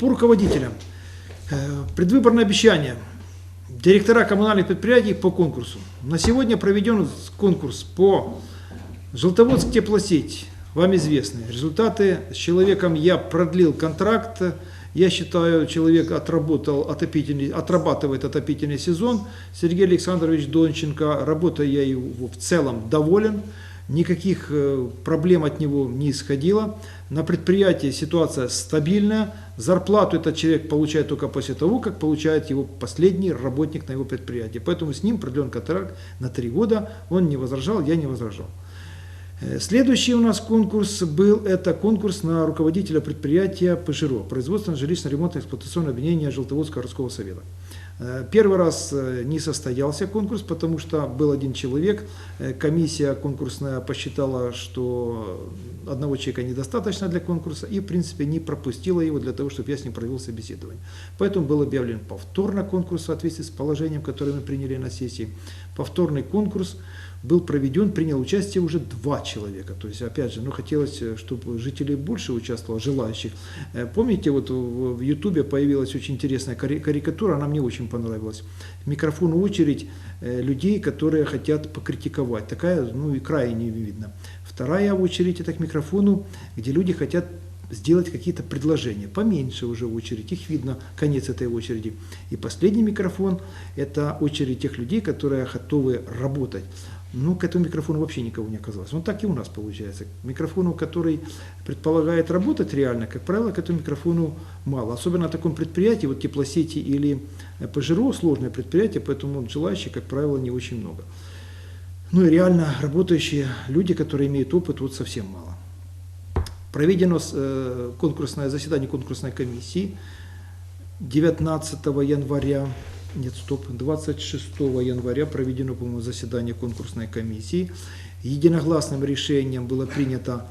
По руководителям. Э, Предвыборное обещание. Директора коммунальных предприятий по конкурсу. На сегодня проведен конкурс по Желтоводск теплосеть. Вам известны результаты. С человеком я продлил контракт. Я считаю, человек отработал отопительный, отрабатывает отопительный сезон. Сергей Александрович Донченко, работая я его в целом доволен. Никаких э, проблем от него не исходило. На предприятии ситуация стабильная. Зарплату этот человек получает только после того, как получает его последний работник на его предприятии. Поэтому с ним продлен контракт на три года. Он не возражал, я не возражал. Э, Следующий у нас конкурс был, это конкурс на руководителя предприятия ПЖРО, производственное жилищно-ремонтное эксплуатационное объединение Желтоводского городского совета. Э, Первый раз э, не состоялся конкурс, потому что был один человек, комиссия конкурсная посчитала, что одного человека недостаточно для конкурса и, в принципе, не пропустила его для того, чтобы я с ним провел собеседование. Поэтому был объявлен повторно конкурс в соответствии с положением, которое мы приняли на сессии. Повторный конкурс был проведен, принял участие уже два человека. То есть, опять же, ну, хотелось, э, чтобы жителей больше участвовало, желающих. Э, Помните, вот в Ютубе появилась очень интересная кари- карикатура, она мне очень понравилась. К микрофону очередь э, людей, которые хотят покритиковать. Такая, ну, и крайне видно. Вторая очередь это к микрофону, где люди хотят сделать какие-то предложения. Поменьше уже очередь, их видно, конец этой очереди. И последний микрофон – это очередь тех людей, которые готовы работать. Ну, к этому микрофону вообще никого не оказалось. Вот так и у нас получается. К микрофону, который предполагает работать реально, как правило, к этому микрофону мало. Особенно на таком предприятии, вот теплосети или э, ПЖРО, сложное предприятие, поэтому желающих, как правило, не очень много. Ну и реально работающие люди, которые имеют опыт, вот совсем мало. Проведено э, конкурсное заседание конкурсной комиссии 19 января, нет, стоп, 26 января проведено, по-моему, заседание конкурсной комиссии. Единогласным решением было принято,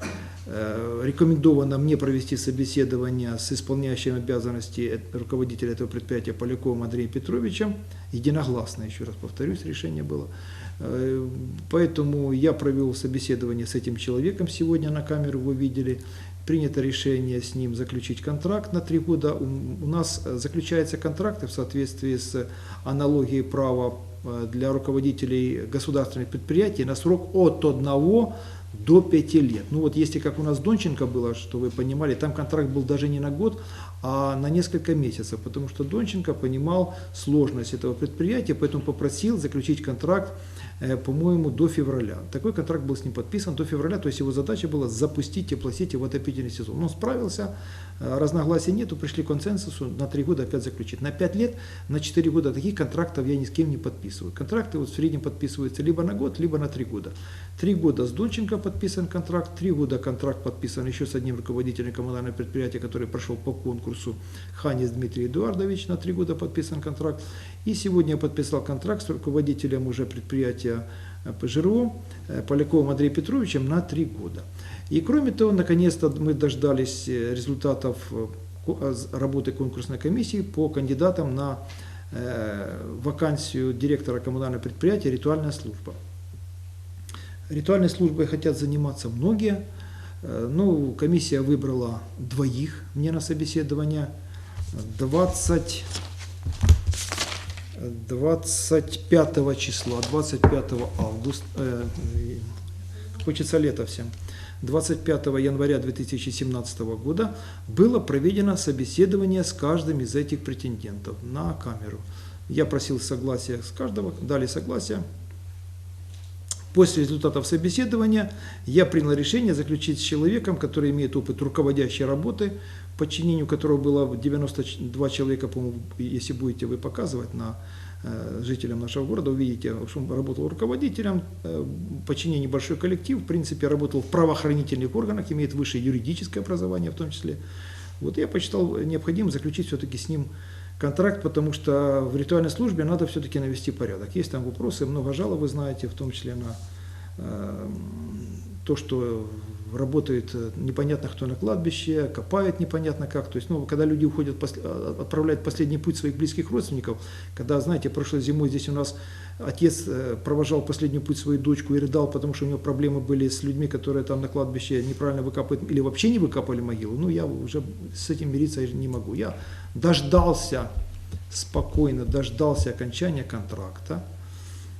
э, рекомендовано мне провести собеседование с исполняющим обязанности руководителя этого предприятия Поляковым Андреем Петровичем. Единогласно, еще раз повторюсь, решение было. Э, Поэтому я провел собеседование с этим человеком сегодня на камеру, вы видели. Принято решение с ним заключить контракт на три года. У нас э, заключаются контракты в соответствии с аналогией права э, для руководителей государственных предприятий на срок от одного до пяти лет. Ну вот если как у нас Донченко было, что вы понимали, там контракт был даже не на год, а на несколько месяцев, потому что Донченко понимал сложность этого предприятия, поэтому попросил заключить контракт, по-моему, до февраля. Такой контракт был с ним подписан до февраля, то есть его задача была запустить теплосети в отопительный сезон. Он справился, э, разногласий нету, пришли к консенсусу, на три года опять заключить. На пять лет, на четыре года таких контрактов я ни с кем не подписываю. Контракты вот в среднем подписываются либо на год, либо на три года. Три года с Донченко подписан контракт, три года контракт подписан еще с одним руководителем коммунального предприятия, который прошел по конкурсу, Ханис Дмитрий Эдуардович, на три года подписан контракт. И сегодня я подписал контракт с руководителем уже предприятия э, ПЖРО, э, Поляковым Андреем Петровичем на три года. И кроме того, наконец-то мы дождались э, результатов работы конкурсной комиссии по кандидатам на вакансию директора коммунального предприятия «Ритуальная служба». Ритуальной службой хотят заниматься многие. Э, Ну, комиссия выбрала двоих мне на собеседование. 20, 25 числа, 25 августа, э, хочется лето всем, 25 января 2017 года было проведено собеседование с каждым из этих претендентов на камеру. Я просил согласия с каждого, дали согласие. После результатов собеседования я принял решение заключить с человеком, который имеет опыт руководящей работы, подчинению которого было 92 человека, по-моему, если будете вы показывать на э, жителям нашего города, увидите, что он работал руководителем, э, в подчинении большой коллектив, в принципе, работал в правоохранительных органах, имеет высшее юридическое образование в том числе. Вот я посчитал необходимым заключить все-таки с ним контракт, потому что в ритуальной службе надо все-таки навести порядок. Есть там вопросы, много жалоб, вы знаете, в том числе на э, то, что работает э, непонятно кто на кладбище, копает непонятно как. То есть, ну, когда люди уходят, а, отправляют последний путь своих близких родственников, когда, знаете, прошлой зимой здесь у нас отец э, провожал последний путь свою дочку и рыдал, потому что у него проблемы были с людьми, которые там на кладбище неправильно выкапывают или вообще не выкапывали могилу. Ну, я уже с этим мириться не могу. Я дождался, спокойно дождался окончания контракта,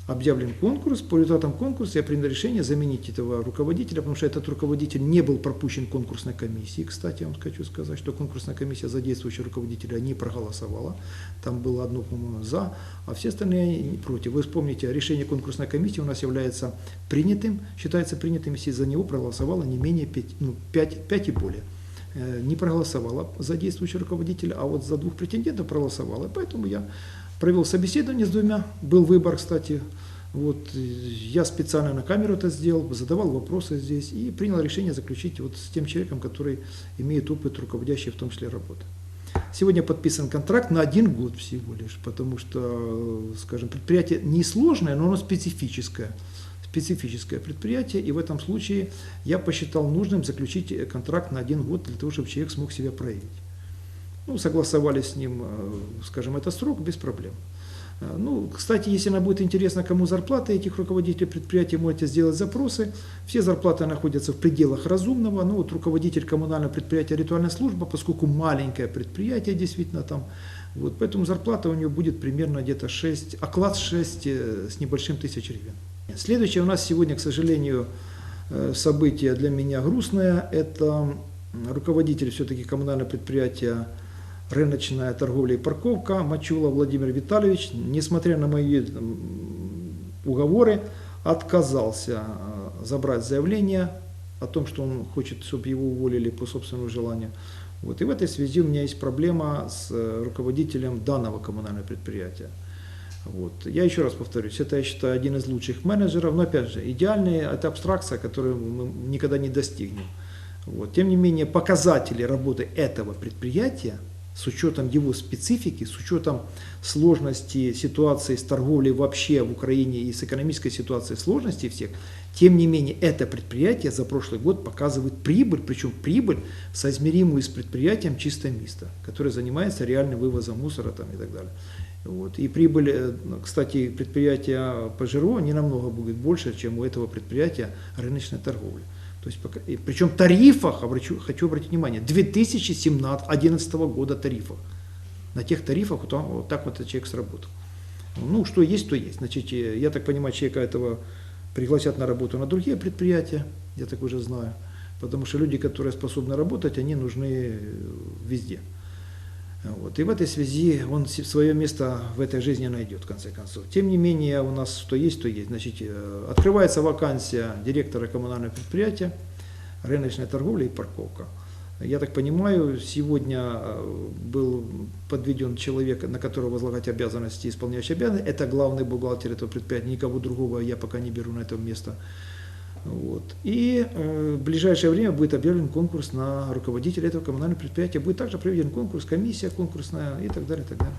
объявлен конкурс, по результатам конкурса я принял решение заменить этого руководителя, потому что этот руководитель не был пропущен конкурсной комиссией. Кстати, я вам хочу сказать, что конкурсная комиссия за действующего руководителя не проголосовала. Там было одно, по-моему, за, а все остальные против. Вы вспомните, решение конкурсной комиссии у нас является принятым, считается принятым, если за него проголосовало не менее 5, ну, 5, 5 и более Э, не проголосовала за действующего руководителя, а вот за двух претендентов проголосовала. Поэтому я провел собеседование с двумя, был выбор, кстати. Вот, я специально на камеру это сделал, задавал вопросы здесь и принял решение заключить вот с тем человеком, который имеет опыт руководящей в том числе работы. Сегодня подписан контракт на один год всего лишь, потому что, скажем, предприятие не сложное, но оно специфическое специфическое предприятие, и в этом случае я посчитал нужным заключить контракт на один год для того, чтобы человек смог себя проявить. Ну, согласовали с ним, э, скажем, это срок без проблем. Э, Ну, кстати, если нам будет интересно, кому зарплаты этих руководителей предприятий, можете сделать запросы. Все зарплаты находятся в пределах разумного. Ну, вот руководитель коммунального предприятия «Ритуальная служба», поскольку маленькое предприятие действительно там, вот, поэтому зарплата у него будет примерно где-то 6, оклад 6 э, с небольшим тысяч гривен. Следующее у нас сегодня, к сожалению, событие для меня грустное. Это руководитель все-таки коммунального предприятия рыночная торговля и парковка Мачула Владимир Витальевич, несмотря на мои уговоры, отказался э, забрать заявление о том, что он хочет, чтобы его уволили по собственному желанию. Вот. И в этой связи у меня есть проблема с э, руководителем данного коммунального предприятия. Вот. Я еще раз повторюсь, это, я считаю, один из лучших менеджеров, но опять же, идеальный – это абстракция, которую мы никогда не достигнем. Вот. Тем не менее, показатели работы этого предприятия, с учетом его специфики, с учетом сложности ситуации с торговлей вообще в Украине и с экономической ситуацией сложностей всех, тем не менее, это предприятие за прошлый год показывает прибыль, причем прибыль, соизмеримую с предприятием «Чистое место», которое занимается реальным вывозом мусора там, и так далее. Вот. И прибыль, э, кстати, предприятия по ЖРО не намного будет больше, чем у этого предприятия рыночной торговли. То есть, причем тарифах, обращу, хочу обратить внимание, 2011 года тарифах. На тех тарифах вот, он, вот так вот этот человек сработал. Ну, что есть, то есть. Значит, э, я так понимаю, человека этого пригласят на работу на другие предприятия, я так уже знаю. Потому что люди, которые способны работать, они нужны везде. Вот. И в этой связи он свое место в этой жизни найдет, в конце концов. Тем не менее, у нас что есть, то есть. Значит, открывается вакансия директора коммунального предприятия, рыночная торговля и парковка. Я так понимаю, сегодня был подведен человек, на которого возлагать обязанности, исполняющий обязанности. Это главный бухгалтер этого предприятия, никого другого я пока не беру на это место. Вот. И э, в ближайшее время будет объявлен конкурс на руководителя этого коммунального предприятия. Будет также проведен конкурс, комиссия конкурсная и так далее, и так далее.